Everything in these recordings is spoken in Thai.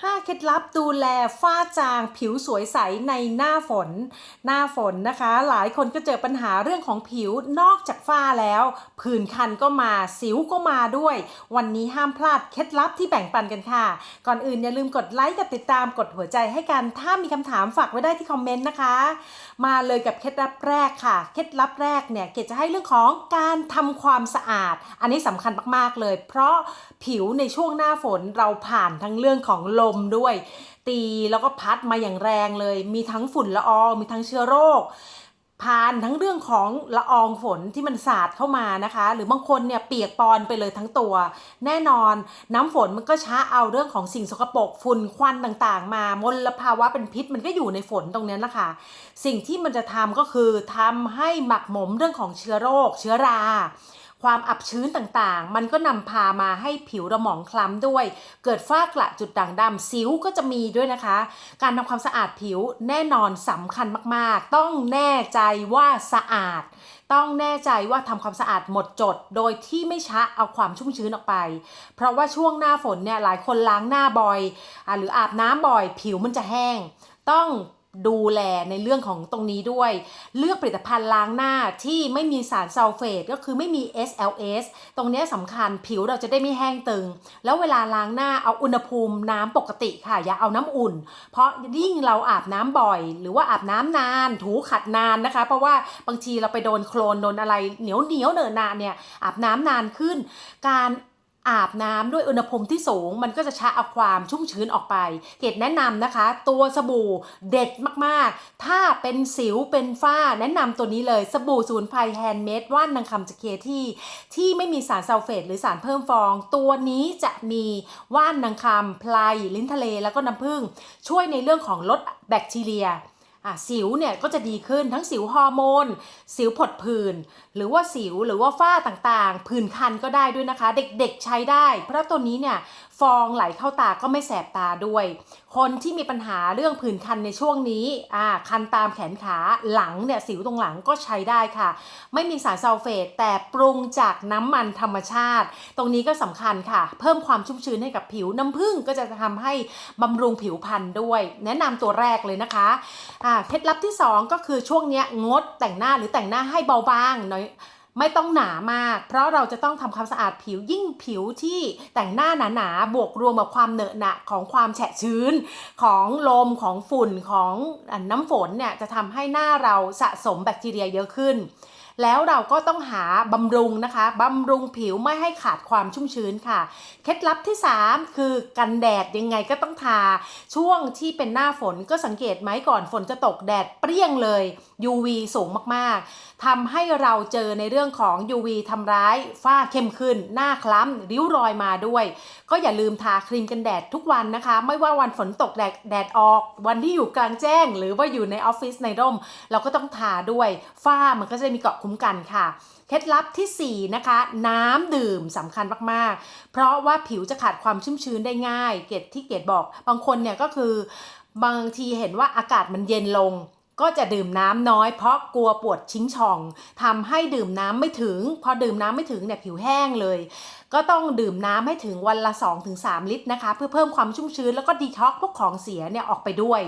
5 เคล็ดลับดูแลฝ้าจางผิวสวยใสในหน้าฝน หน้าฝนนะคะ หลายคนก็เจอปัญหาเรื่องของผิวนอกจากฝ้าแล้ว ผื่นคันก็มาสิวก็มาด้วย วันนี้ห้ามพลาดเคล็ดลับที่แบ่งปันกันค่ะ ก่อนอื่นอย่าลืมกดไลค์กดติดตามกดหัวใจให้กัน ถ้ามีคำถามฝากไว้ได้ที่คอมเมนต์นะคะ มาเลยกับเคล็ดลับแรกค่ะ เคล็ดลับแรกเนี่ยเกดจะให้เรื่องของการทำความสะอาด อันนี้สำคัญมากๆเลย เพราะผิวในช่วงหน้าฝนเราผ่านทั้งเรื่องของลมด้วย ตีแล้วก็พัดมาอย่างแรงเลย มีทั้งฝุ่นละอองมีทั้งเชื้อโรคผ่านทั้งเรื่องของละอองฝนที่มันสาดเข้ามานะคะ หรือบางคนเนี่ยเปียกปอนไปเลยทั้งตัว แน่นอนน้ำฝนมันก็ช้าเอาเรื่องของสิ่งสกปรกฝุ่นควันต่างๆ มามลภาวะเป็นพิษมันก็อยู่ในฝนตรงนี้แหละคะสิ่งที่มันจะทำก็คือทำให้หมักหมมเรื่องของเชื้อโรค เชื้อรา ความอับชื้นต่างๆ มันก็นำพามาให้ผิวระหมองคล้ำด้วย เกิดฝ้ากระจุดด่างดำสิวก็จะมีด้วยนะคะ การทำความสะอาดผิวแน่นอนสำคัญมากๆ ต้องแน่ใจว่าสะอาด ต้องแน่ใจว่าทำความสะอาดหมดจด โดยที่ไม่ชะเอาความชุ่มชื้นออกไป เพราะว่าช่วงหน้าฝนเนี่ยหลายคนล้างหน้าบ่อยอหรืออาบน้ำบ่อย ผิวมันจะแห้ง ต้อง ดูแลในเรื่องของตรงนี้ด้วย เลือกผลิตภัณฑ์ล้างหน้าที่ไม่มีสารซัลเฟตก็คือไม่มี SLS ตรงนี้สำคัญผิวเราจะได้ไม่แห้งตึง แล้วเวลาล้างหน้าเอาอุณหภูมิน้ำปกติค่ะ อย่าเอาน้ำอุ่น เพราะยิ่งเราอาบน้ำบ่อย หรือว่าอาบน้ำนาน ถูขัดนานนะคะ เพราะว่าบางทีเราไปโดนโคลนโดนอะไรเหนียวเหนียวเนอะนานเนี่ยอาบน้ำนานขึ้น การ อาบน้ำด้วยอุณหภูมิที่สูง มันก็จะชะเอาความชุ่มชื้นออกไป เกดแนะนำนะคะ ตัวสบู่เด็ดมากๆ ถ้าเป็นสิวเป็นฝ้าแนะนำตัวนี้เลยสบู่สูนไพรแฮนด์เมดว่านนางคำจากเคที่ ที่ไม่มีสารซัลเฟตหรือสารเพิ่มฟอง ตัวนี้จะมีว่านนางคำไพรลิ้นทะเลแล้วก็น้ำผึ้งช่วยในเรื่องของลดแบคทีเรีย สิวเนี่ยก็จะดีขึ้นทั้งสิวฮอร์โมน สิวผดผื่นหรือว่าสิวหรือว่าฝ้าต่างๆ ผื่นคันก็ได้ด้วยนะคะ เด็กๆใช้ได้ เพราะตัวนี้เนี่ยฟองไหลเข้าตาก็ไม่แสบตาด้วยคนที่มีปัญหาเรื่องผื่นคันในช่วงนี้อ่าคันตามแขนขาหลังเนี่ยสิวตรงหลังก็ใช้ได้ค่ะ ไม่มีสารซัลเฟตแต่ปรุงจากน้ำมันธรรมชาติ ตรงนี้ก็สำคัญค่ะ เพิ่มความชุ่มชื้นให้กับผิวน้ำผึ้งก็จะทำให้บำรุงผิวพรรณด้วย แนะนำตัวแรกเลยนะคะอ่าเคล็ดลับที่ 2 ก็คือช่วงเนี้ยงดแต่งหน้าหรือแต่งหน้าให้เบาบางหน่อย ไม่ต้องหนามาก เพราะเราจะต้องทำความสะอาดผิวยิ่งผิวที่แต่งหน้าหนาๆบวกรวมกับความเหนอะหนะของความแฉะชื้น ของลมของฝุ่นของน้ำฝนเนี่ยจะทำให้หน้าเราสะสมแบคทีเรียเยอะขึ้น แล้วเราก็ต้องหาบำรุงนะคะบำรุงผิวไม่ให้ขาดความชุ่มชื้นค่ะ เคล็ดลับที่ 3 คือกันแดดยังไงก็ต้องทา ช่วงที่เป็นหน้าฝนก็สังเกตไหมก่อนฝนจะตกแดดเปรี้ยงเลย UV สูงมากๆทำให้เราเจอในเรื่องของ UV ทำร้ายฝ้าเข้มขึ้น หน้าคล้ำริ้วรอยมาด้วย ก็อย่าลืมทาครีมกันแดดทุกวันนะคะ ไม่ว่าวันฝนตกแดดแดดออก วันที่อยู่กลางแจ้ง หรือว่าอยู่ในออฟฟิศในร่ม เราก็ต้องทาด้วยฝ้ามันก็จะมีเกาะคุ้มกันค่ะ เคล็ดลับทีสี่ 4 นะคะ น้ำดื่มสำคัญมากๆ เพราะว่าผิวจะขาดความชุ่มชื้นได้ง่าย เกตที่เกตบอก บางคนเนี่ยก็คือบางทีเห็นว่าอากาศมันเย็นลง ก็จะดื่มน้ำน้อยเพราะกลัวปวดชิงช่องทำให้ดื่มน้ำไม่ถึง พอดื่มน้ำไม่ถึงเนี่ยผิวแห้งเลย ก็ต้องดื่มน้ำให้ถึงวันละ 2-3 ลิตรนะคะ เพื่อเพิ่มความชุ่มชื้นแล้วก็ดีท็อกพวกของเสียเนี่ยออกไปด้วย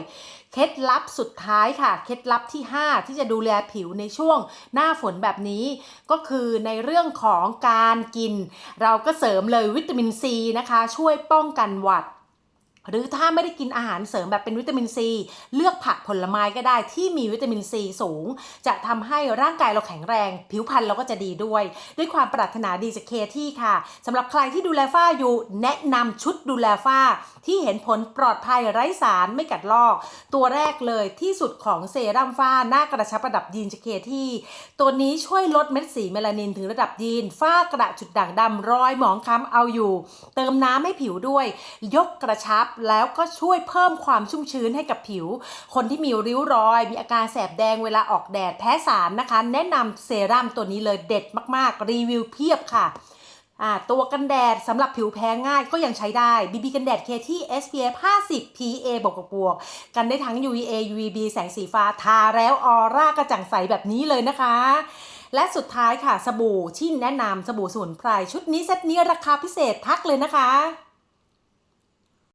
เคล็ดลับสุดท้ายค่ะ เคล็ดลับที่ 5 ที่จะดูแลผิวในช่วงหน้าฝนแบบนี้ ก็คือในเรื่องของการกิน เราก็เสริมเลยวิตามินซีนะคะ ช่วยป้องกันหวัด หรือถ้าไม่ได้กินอาหารเสริมแบบเป็นวิตามินซี เลือกผักผลไม้ก็ได้ที่มีวิตามินซีสูง จะทำให้ร่างกายเราแข็งแรง ผิวพรรณเราก็จะดีด้วย ด้วยความปรารถนาดีจากเคที่ค่ะสำหรับใครที่ดูแลฝ้าอยู่ แนะนำชุดดูแลฝ้าที่เห็นผลปลอดภัยไร้สารไม่กัดลอก ตัวแรกเลยที่สุดของเซรั่มฝ้าหน้ากระชับระดับยีนจากเคที่ ตัวนี้ช่วยลดเม็ดสีเมลานินถึงระดับยีน ฝ้ากระจุดด่างดำรอยหมองคล้ำเอาอยู่ เติมน้ำให้ผิวด้วย ยกกระชับแล้วก็ช่วยเพิ่มความชุ่มชื้นให้กับผิว คนที่มีริ้วรอย มีอาการแสบแดงเวลาออกแดดแพ้สารนะคะ แนะนำเซรั่มตัวนี้เลยเด็ดมากๆ รีวิวเพียบค่ะ อ่าตัวกันแดดสำหรับผิวแพ้ง่ายก็ยังใช้ได้ BB กันแดดเคที่ SPF 50 PA บวกบวกกันได้ทั้ง UVA UVB แสงสีฟ้าทาแล้วออร่ากระจ่างใสแบบนี้เลยนะคะ และสุดท้ายค่ะสบู่ที่แนะนำสบู่สมุนไพรชุดนี้เซตนี้ราคาพิเศษทักเลยนะคะ